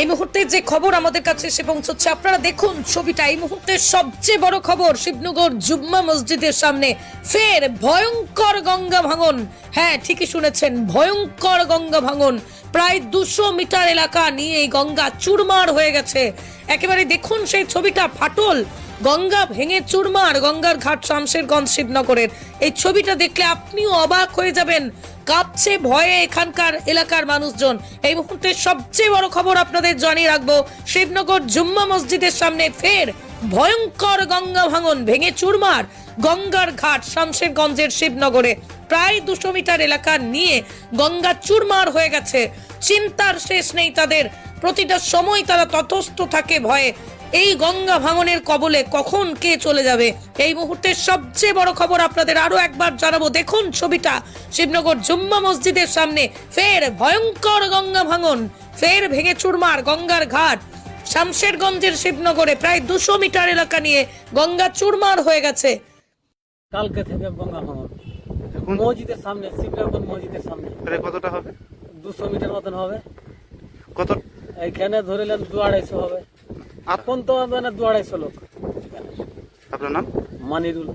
এই মুহূর্তে যে খবর আমাদের কাছে এসে পৌঁছচ্ছে, আপনারা দেখুন ছবিটা। এই মুহূর্তের সবচেয়ে বড় খবর, শিবনগর জুম্মা মসজিদের সামনে ফের ভয়ঙ্কর গঙ্গা ভাঙন। হ্যাঁ ঠিকই শুনেছেন, ভয়ঙ্কর গঙ্গা ভাঙন। প্রায় দুশো মিটার এলাকা নিয়ে এই গঙ্গা চুরমার হয়ে গেছে। একেবারে দেখুন সেই ছবিটা, ফাটল। গঙ্গা ভেঙে চুরমার, গঙ্গার ঘাট শামশেরগঞ্জ শিবনগরের। এই ছবিটা দেখলে আপনিও অবাক হয়ে যাবেন। কাঁপছে ভয়ে এখানকার এলাকার মানুষজন। এই মুহূর্তে সবচেয়ে বড় খবর আপনাদের জানিয়ে রাখব, শিবনগর জুম্মা মসজিদের সামনে ফের ভয়ঙ্কর গঙ্গা ভাঙন ভেঙে চুরমার গঙ্গার ঘাট শামশেরগঞ্জের শিবনগরে। প্রায় দুশো মিটার এলাকা নিয়ে গঙ্গা চুরমার হয়ে গেছে। চিন্তার শেষ নেই তাদের। প্রতিটা সময় তারা তথস্থ থাকে ভয়ে। এই গঙ্গা ভাঙনের কবলে কখন কে চলে যাবে? এই মুহূর্তের সবচেয়ে বড় খবর আপনাদের আরও একবার জানাব। দেখুন ছবিটা। শিবনগর জুম্মা মসজিদের সামনে ফের ভয়ঙ্কর গঙ্গা ভাঙন। ফের ভেঙে চুরমার গঙ্গার ঘাট। শামশেরগঞ্জের শিবনগরে প্রায় দুশো মিটার এলাকা নিয়ে গঙ্গা চুরমার হয়ে গেছে। কালকে থেকে গঙ্গা ভাঙন। মসজিদের সামনে শিবনগর মসজিদের সামনে। কতটা হবে? দুশো মিটার মতন হবে। কত? এইখানে ধরিলেন দু আড়াইশো হবে। আপন এখন তো হবে না দু আড়াইশো লোক। আপনার নাম? মানিরুল।